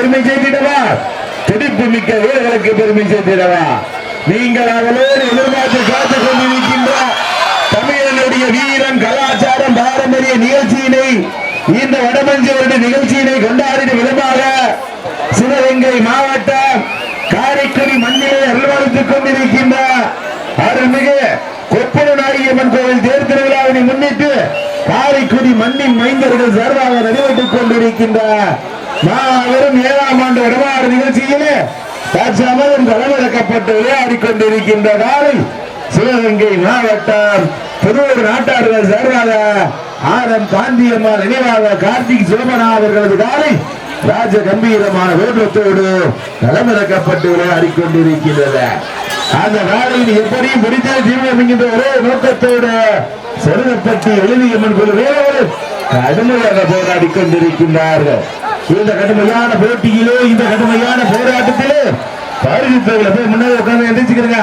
பெருமை சேர்த்திடவா? துடிப்பு மிக்க வீரர்களுக்கு பெருமை சேர்த்திடவா? நீங்கள் அவளோடு எதிர்பார்த்து காத்துக் கொண்டிருக்கின்ற தமிழனுடைய வீரம் கலாச்சாரம் பாரம்பரிய நிகழ்ச்சியினை இந்த வடமஞ்சோடு நிகழ்ச்சியினை கொண்டாடின விதமாக சிவகங்கை மாவட்டம் காரைக்குடி மண்ணிலே அருள்வாழ்த்துக் கொண்டிருக்கின்ற அருள்மிகு கொப்பன நாயகம்மன் கோவில் தேர் திருவிழாவினை முன்னிட்டு காரைக்குடி மண்ணின் மைந்தர்கள் சார்பாக நடைபெற்றுக் கொண்டிருக்கின்ற மாபெரும் ஏழாம் ஆண்டு வடமாறு நிகழ்ச்சியிலே தற்சமயம் களமிறக்கப்பட்டு விளையாடிக்கொண்டிருக்கின்ற கொண்டிருக்கின்ற நாளை சிவகங்கை மாவட்டம் திருவூர் நாட்டாளர் சார்பாக ஆரம் காந்தியம்மா நினைவாக கார்த்திக் சிவமனா அவர்களது காலை ராஜ கம்பீரமான வேற்றத்தோடு களமிறக்கப்பட்டு விளையாடி கொண்டிருக்கின்றது அந்த காலையில் எப்படியும் முடித்தே தீவிரம் என்கின்ற ஒரே நோக்கத்தோடு செருகப்பட்டி எழுதியம்மன் குழு வீரர்கள் கடுமையாக போராடி கொண்டிருக்கின்றார்கள் இந்த கடுமையான போட்டியிலோ இந்த கடுமையான போராட்டத்திலோ பாரதித்தவர்களை போய் முன்னாடி உட்கார்ந்து எந்திரிச்சுக்கிறங்க.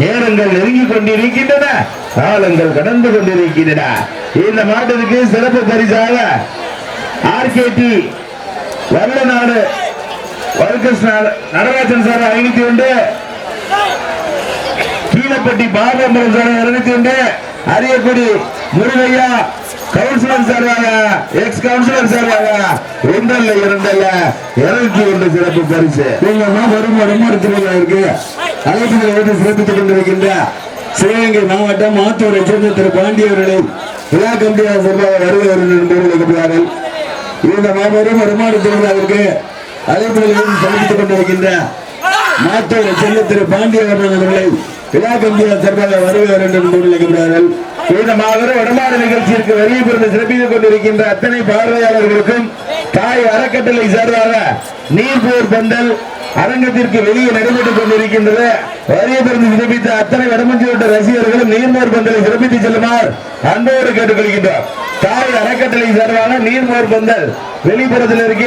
நேரங்கள் நெருங்கி கொண்டிருக்கின்றன காலங்கள் கடந்து கொண்டிருக்கின்றன. இந்த மாட்டத்துக்கு சிறப்பு பரிசாக ஆர்கேடி வல்லநாடு வல்கஸ் நடராஜன் சார் ஐநூத்தி ஒன்று கீழப்பட்டி பாபம்பரம் சார் இருநூத்தி ஒன்று அரியக்குடி முருகையா கவுன்சிலர் சார்பாக எக்ஸ் கவுன்சிலர் சார்பாக ஒன்றல்ல இரண்டல்ல இருநூத்தி ஒன்று சிறப்பு பரிசு. நீங்க வரும் வருமானத்தில் இருக்கு? அழைப்புகளை ஓட்டு சிறப்பித்துக் கொண்டிருக்கின்ற சிவகங்கை மாவட்டம் மாத்தூரை சேர்ந்த திரு பாண்டியவர்களை விழா கம்பியார் சார்பாக வருவார் என்று அழைக்கிறார்கள் இந்த மாபெரும் வருமான திருவிழாவிற்கு அழைப்புகளை ஓட்டு சமர்ப்பித்துக் கொண்டிருக்கின்ற மாத்தூரை சேர்ந்த திரு பாண்டியவர்கள் அவர்களை விழா கம்பியார் சார்பாக வருவார் என்று அழைக்கிறார்கள் இந்த மாபெரும் வடமாடு நிகழ்ச்சியிற்கு வருகை சிறப்பித்துக் கொண்டிருக்கின்ற அத்தனை பார்வையாளர்களுக்கும் தாய் அறக்கட்டளை சார்பாக நீர்போர் பந்தல் அரங்கத்திற்கு வெளியே நடைபெற்றுக் கொண்டிருக்கின்றது. வரிய பிறந்து சிறப்பித்த அத்தனை வடமஞ்சியோட்ட ரசிகர்களும் நீர்மோர் பந்தலை சிறப்பித்து செல்லுமாறு அன்போடு கேட்டுக்கொள்கின்றோம். தாய் அறக்கட்டளை சார்பான நீர்மோர் பந்தல் வெளிப்புறத்தில் இருக்க.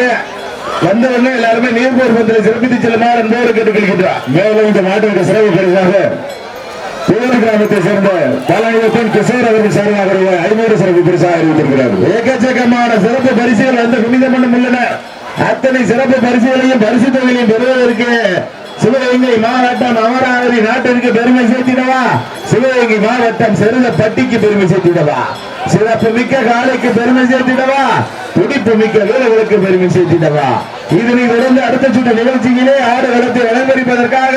வந்தவர்கள் எல்லாருமே நீர்மோர் பந்தலை சிறப்பித்து செல்லுமாறு அன்போடு கேட்டுக்கொள்கின்றார் மேலும் இந்த மாட்டுக்கு சிறப்பு பரிசாக கோவில் கிராமத்தை சேர்ந்த பலாயுதத்தின் கிஷோர் அவர்கள் சார்பாக ஐநூறு சிறப்பு பரிசாக அறிவித்திருக்கிறார். ஏக்கச்சக்கமான சிறப்பு பரிசுகள் அந்த புனித மண்ணும் உள்ளன. அத்தனை சிறப்பு பரிசுகளையும் பரிசு தொகையையும் பெறுவதற்கு சிவகங்கை மாவட்டம் அமராவதி நாட்டிற்கு பெருமை சேர்த்திடவா? சிவகங்கை மாவட்டம் செருதப்பட்டிக்கு பெருமை சேர்த்திடவா? சிறப்பு மிக்க காலைக்கு பெருமை சேர்த்திடவா? துடிப்பு மிக்க வீரர்களுக்கு பெருமை சேர்த்திடவா? இதனை தொடர்ந்து அடுத்த சுற்று நிகழ்ச்சியிலே ஆடு வளர்த்து அலங்கரிப்பதற்காக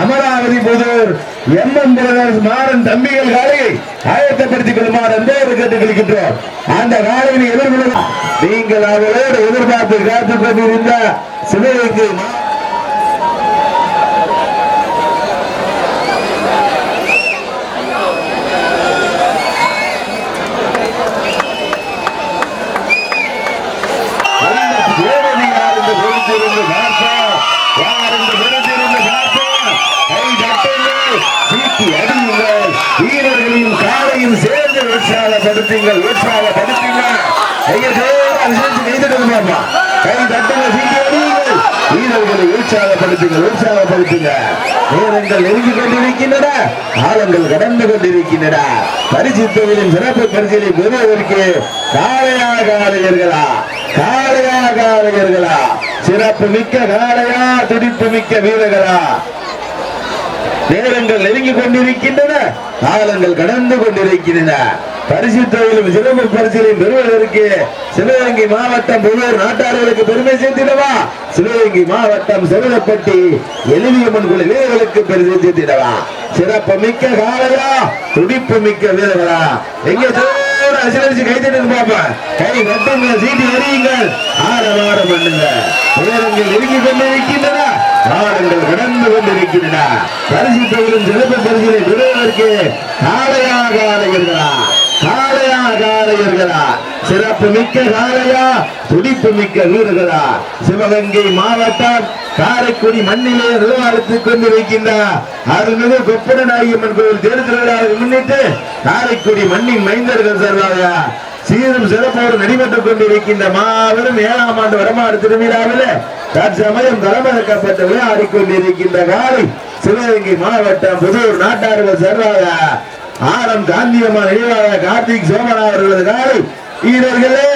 Amaravathi Puthur M M brothers Maran தம்பிகள் காலையை ஆயத்தப்படுத்திக் கொள்ளுமாறு அன்போடு கேட்டுக் கொள்கின்றோம் அந்த காலையினை எதிர்கொள்ள நீங்கள் அவளோடு எதிர்பார்த்து காத்துக் கொண்டிருந்த சிவகங்கை காலையும் சேர்ந்து உற்சாகப்படுத்துங்கள் உற்சாகப்படுத்துங்கள் கை தட்டுங்க பாப்பா. கை தட்டுங்க வீரர்களை உற்சாகப்படுத்துங்கள் உற்சாகப்படுத்துங்க. நேரங்கள் நெருங்கி கொண்டிருக்கின்றன காலங்கள் கடந்து கொண்டிருக்கின்றன. பரிசு சிறப்பு பரிசீலனை பெறுவதற்கு காளையா காளையர்களா காளையா சிறப்பு மிக்க காளையா துடிப்பு மிக்க வீரர்களா. நேரங்கள் நெருங்கி கொண்டிருக்கின்றன காலங்கள் கடந்து கொண்டிருக்கின்றன. பரிசுத்தொழிலும் சிறப்பு பரிசிலையும் பெறுவதற்கு சிவகங்கை மாவட்டம் புதூர் நாட்டாளர்களுக்கு பெருமை சேர்த்திடவா? சிவகங்கை மாவட்டம் செவலப்பட்டி எளிமையம்மன் குழு வீரர்களுக்கு பெருமை சேர்த்திடவா? சிறப்பு மிக்க காலையா துடிப்பு மிக்க வீரர்களா? எங்க ஒரு அசிலரிச்சு கை தட்டுங்க பாப்பா கை கட்டுங்க சீட்டு எறியுங்கள். ஆரவாரம் பண்ணுங்க. உயரங்கள் நெருங்கி கொண்டிருக்கின்றன. ஆடங்கள் கடந்து கொண்டிருக்கின்றன. பரிசு தொழிலும் சிறப்பு பரிசிலை பெறுவதற்கு நாளையாக ஆடுகின்றன காளையர்களா சிறப்பு மிக்க காளையா துடிப்பு மிக்க வீரர்களா? சிவகங்கை மாவட்டம் காரைக்குடி மண்ணிலே நிலவரத்துக் கொண்டிருக்கின்ற அருள்மிகு கொப்பன நாயம்மன் கோவில் தேர் முன்னிட்டு காரைக்குடி மண்ணின் மைந்தர்கள் சார்பாக சீரும் சிறப்போடு நடைபெற்றுக் கொண்டிருக்கின்ற மாபெரும் ஏழாம் ஆண்டு வடமாடு திருவிழாவில் தற்சமயம் தலைமறக்கப்பட்டு விளையாடிக் கொண்டிருக்கின்ற காலை சிவகங்கை மாவட்டம் புதூர் நாட்டார்கள் சர்வாக ஆரம் காந்தியம்மா நினைவாக கார்த்திக் சோமனா அவர்களது காலை வீரர்களே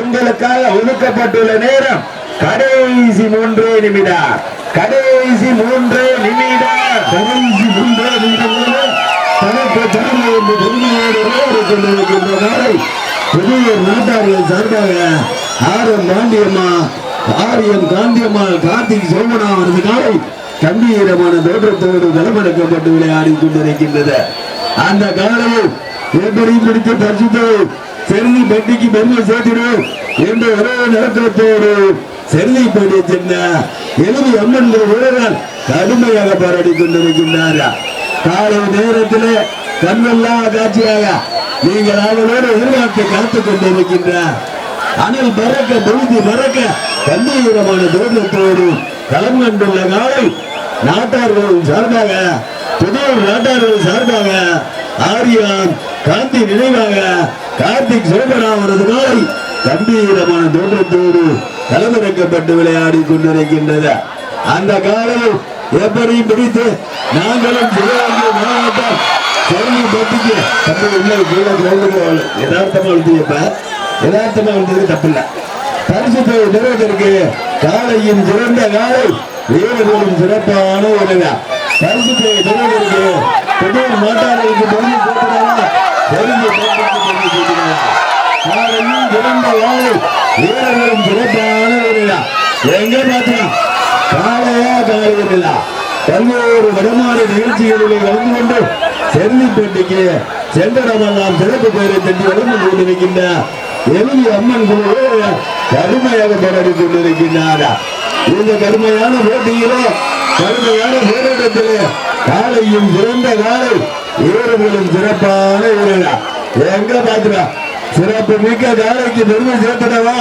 உங்களுக்காக ஒதுக்கப்பட்டுள்ள நேரம் கடைசி மூன்று நிமிடம். கடைசி மூன்று நிமிடம். கடைசி மூன்றே நிமிடங்களில் தனக்கு தலைமை என்று பெருமையோடு விளையாடி கொண்டிருக்கின்ற நாளை புதிய நாட்டார்கள் சார்பாக ஆர் எம் ஆரியம் காந்தியம்மாள் கார்த்திக் சோமனா அவரது காலை கம்பீரமான தோற்றத்தோடு களமெடுக்கப்பட்டு விளையாடி கொண்டிருக்கின்றது. அந்த காலையில் எப்படி பிடித்து பரிசுத்தை செருதி பெட்டிக்கு பெருமை சேர்த்திடும் என்ற ஒரே நோக்கத்தோடு செருதிப்படி சென்ற எழுதி அம்மன் வீரர்கள் கடுமையாக போராடி கொண்டிருக்கின்றார்கள். காலை நேரத்திலே கண்ணெல்லாம் காட்சியாக நீங்கள் அவளோடு எதிர்பார்த்து காத்துக் கொண்டிருக்கின்ற அனல் பறக்க பொழுது பறக்க கம்பீரமான தோற்றத்தோடு களம் கண்டுள்ள காலை நாட்டார்களும் சார்பாக புதூர் நாட்டார்கள் சார்பாக ஆரியான் காந்தி நினைவாக கார்த்திக் சோபனா அவரது காலை கம்பீரமான தோற்றத்தோடு களமிறக்கப்பட்டு விளையாடி கொண்டிருக்கின்றது. அந்த காலையில் எப்படி பிடித்து நாங்களும் சிவகங்கை மாவட்டம் சென்னை பத்திக்கு தப்பு இல்லை கீழே கிரௌண்டுக்கு யதார்த்தமா எழுதியப்ப யதார்த்தமா எழுதியது தப்பில்லை. பரிசு தொகை பெறுவதற்கு காலையின் சிறந்த காலை வீரர்களும் சிறப்பான உறவா பரிசு தொகை பெறுவதற்கு மாட்டாளர்களுக்கு பெருமை சேர்க்கிறாரா பெருமை சேர்க்கிறாரா சிறந்த காலை வீரர்களும் சிறப்பான உறவா எங்க பார்த்தோம் காலையா காலையிலா பல்வேறு வடமாறு நிகழ்ச்சிகளிலே கலந்து கொண்டு செல்லிப்பேட்டைக்கு சென்றடமெல்லாம் சிறப்பு பெயரை தட்டி வளர்ந்து கொண்டிருக்கின்ற அம்மன் கடுமையாக போராடி கொண்டிருக்கின்றார். இந்த கடுமையான போட்டியிலே கடுமையான போராட்டத்திலே காலையும் சிறந்த காலை வீரர்களும் சிறப்பான வீரரா எங்க பாத்துடா சிறப்பு மிக்க காலைக்கு பெருமை சேர்த்துடவா?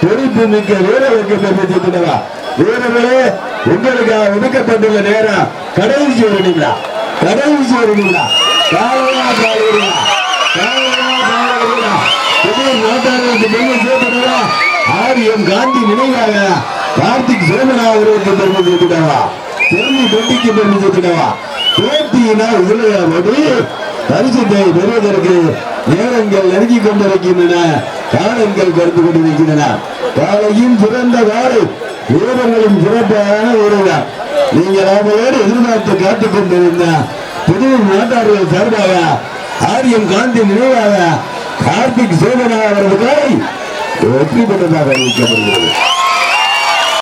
பொறுப்பு மிக்க வீரர்களுக்கு பெருமை சேர்த்துடவா? வீரர்களே உங்களுக்காக ஒதுக்கப்பட்டுள்ள நேரம் கடைசி வருவீங்களா கடைசி வருவீங்களா காலையா காலையா காலையா காலையா புதிய நாட்டாளர்களுக்கு பெருமை சேர்த்துடவா? ஆரியம் காந்தி நினைவாக கார்த்திக் சோமனா அவர்களுக்கு பெருமை சேர்த்துடவா? செல்வி தொட்டிக்கு பெருமை சேர்த்துடவா போட்டியினா உருளையாவது பரிசுத்தை பெறுவதற்கு நேரங்கள் நெருங்கிக் கொண்டிருக்கின்றன. காலங்கள் கருத்து கொண்டிருக்கின்றன. காலையும் சிறந்த காலை வீரர்களும் சிறப்பான வீரர்கள் நீங்கள் அவரோடு எதிர்பார்த்து காத்துக் கொண்டிருந்த புது நாட்டார்கள் சார்பாக ஆரியம் காந்தி நினைவாக கார்த்திக் சோமனா அவரது காலை வெற்றி பெற்றதாக அறிவிக்கப்படுகிறது.